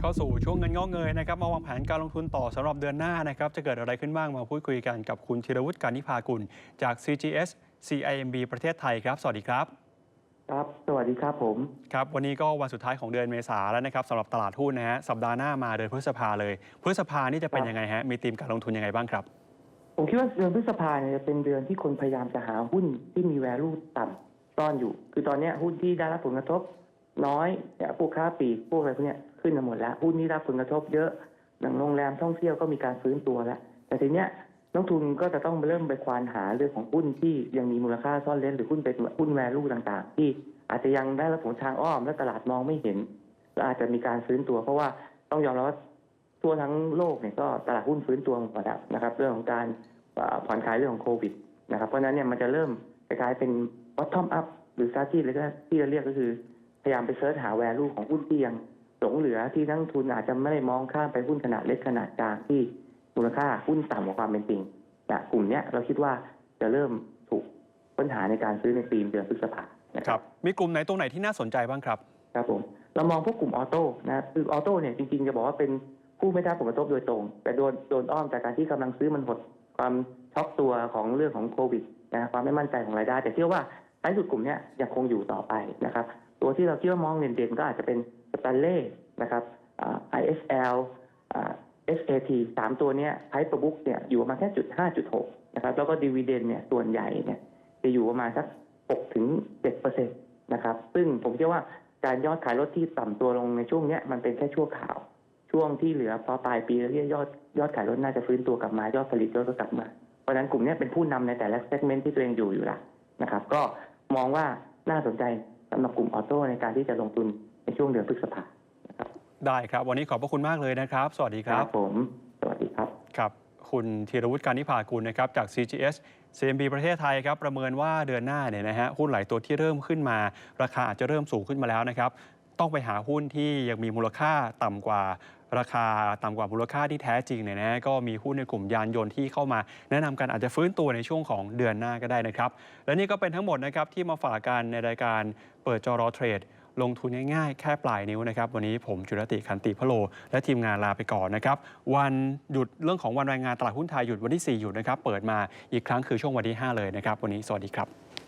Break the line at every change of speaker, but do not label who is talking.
เข้าสู่ช่วงเงินงอกเงยนะครับมาวางแผนการลงทุนต่อสำหรับเดือนหน้านะครับจะเกิดอะไรขึ้นบ้างมาพูดคุยกันกับคุณธีรวุฒิการนิพากุลจาก CGS CIMB ประเทศไทยครับ สวัสดีครับ
ครับ สวัสดีครับผม
ครับ วันนี้ก็วันสุดท้ายของเดือนเมษาแล้วนะครับสำหรับตลาดหุ้นนะฮะสัปดาห์หน้ามาเดือนพฤษภาเลย พฤษภานี่จะเป็น
ครับ
ยังไงฮะมีธีมการลงทุนยังไงบ้างครับ
ผมคิดว่าเดือนพฤษภาเนี่ยจะเป็นเดือนที่คนพยายามจะหาหุ้นที่มี value ต่ำซ่อนอยู่ คือตอนเนี้ยหุ้นที่ได้รับผลกระทบ น้อยเนี่ยพวกค้าปลีกพวกอะไรพวกเนี้ยขึ้นมาหมดแล้วหุ้นที่รับผลกระทบเยอะอย่างโรงแรมท่องเที่ยวก็มีการฟื้นตัวแล้ว แต่ทีเนี้ยนักทุนก็จะต้องเริ่มไปควานหาเรื่องของหุ้นที่ยังมีมูลค่าซ่อนเร้นหรือหุ้นเป็นหุ้น value ต่างๆ ที่อาจจะยังได้รับผลทางอ้อมและตลาดมองไม่เห็นและอาจจะมีการฟื้นตัว เพราะว่าต้องยอมรับว่าทั่วทั้งโลกเนี่ยก็ตลาดหุ้นฟื้นตัวหมดแล้วนะครับ เรื่องของการผ่อนคลายเรื่องของโควิดนะครับเพราะนั้นเนี่ยมันจะเริ่มคล้ายเป็น bottom up หรือ strategy เลยก็ที่เราเรียกก็คือ พยายามไปเสิร์ชหา value ของหุ้นที่ยังหลงเหลือที่นักลงทุนอาจจะไม่ได้มองข้ามไปหุ้นขนาดเล็กขนาดกลางที่มูลค่าหุ้นต่ำกว่าความเป็นจริงนะกลุ่มเนี้ยเราคิดว่าจะเริ่มถูกค้นหาในการซื้อในปีเดือนพฤษภานะค
ค
รั
รับบมีกลุ่มไหนตรงไหนที่น่าสนใจบ้างครับ
ครับผมเรามองพวกกลุ่มออโต้นะครับคือออโต้เนี่ยจริงๆจะบอกว่าเป็นผู้ไม่ได้รับผลกระทบโดยตรง แต่โดนโดนอ้อมจากการที่กำลังซื้อมันหดความช็อกตัวของเรื่องของโควิดนะความไม่มั่นใจของรายได้ แต่เชื่อว่าท้ายสุดกลุ่มเนี้ยยังคงอยู่ต่อไปนะครับ ตัวที่เราคิดว่ามองเด่นๆก็อาจจะเป็นสแตนเล่นะครับ ISL SAT สามตัวเนี้ยไพป์บุ๊กเนี่ยอยู่ประมาณแค่จุดห้าจุดหกนะครับ แล้วก็ดีเวเดนเนี่ยส่วนใหญ่เนี่ยจะอยู่ประมาณสักหกถึงเจ็ดเปอร์เซ็นต์นะครับ ซึ่งผมเชื่อว่าการยอดขายรถที่ต่ำตัวลงในช่วงเนี้ยมันเป็นแค่ชั่วข่าว ช่วงที่เหลือพอปลายปีแล้วเนี่ยยอดยอดขายรถน่าจะฟื้นตัวกลับมายอดผลิตรถก็กลับมา เพราะฉะนั้นกลุ่มเนี้ยเป็นผู้นำในแต่ละเซกเมนต์ที่ตัวเองอยู่อยู่ละนะครับ ก็มองว่าน่าสนใจ สำหรับกลุ่มออโต้ในการที่จะลงทุนในช่วงเดือนพฤษภา
ได้ครับ วันนี้ขอบพระคุณมากเลยนะครับ สวัสดีครับ
ผม สวัสดีครับ
ครับคุณธีรวุฒิการนิพากุลนะครับจาก CGS CMB ประเทศไทยครับประเมินว่าเดือนหน้าเนี่ยนะฮะหุ้นหลายตัวที่เริ่มขึ้นมา ราคาอาจจะเริ่มสูงขึ้นมาแล้วนะครับ ต้องไปหาหุ้นที่ยังมีมูลค่าต่ำกว่า ราคาต่ำกว่ามูลค่าที่แท้จริงเนี่ยนะก็มีหุ้นในกลุ่มยานยนต์ที่เข้ามา แนะนำกันอาจจะฟื้นตัวในช่วงของเดือนหน้าก็ได้นะครับ และนี่ก็เป็นทั้งหมดนะครับที่มาฝากกันในรายการเปิดจอรอเทรด ลงทุนง่ายๆ แค่ปลายนิ้วนะครับ วันนี้ผมจุรติขันติพะโล และทีมงานลาไปก่อนนะครับ วันหยุดเรื่องของวันรายงานตลาดหุ้นไทยหยุดวันที่ 4 หยุดนะครับ เปิดมาอีกครั้งคือช่วงวันที่ 5 เลยนะครับ วันนี้สวัสดีครับ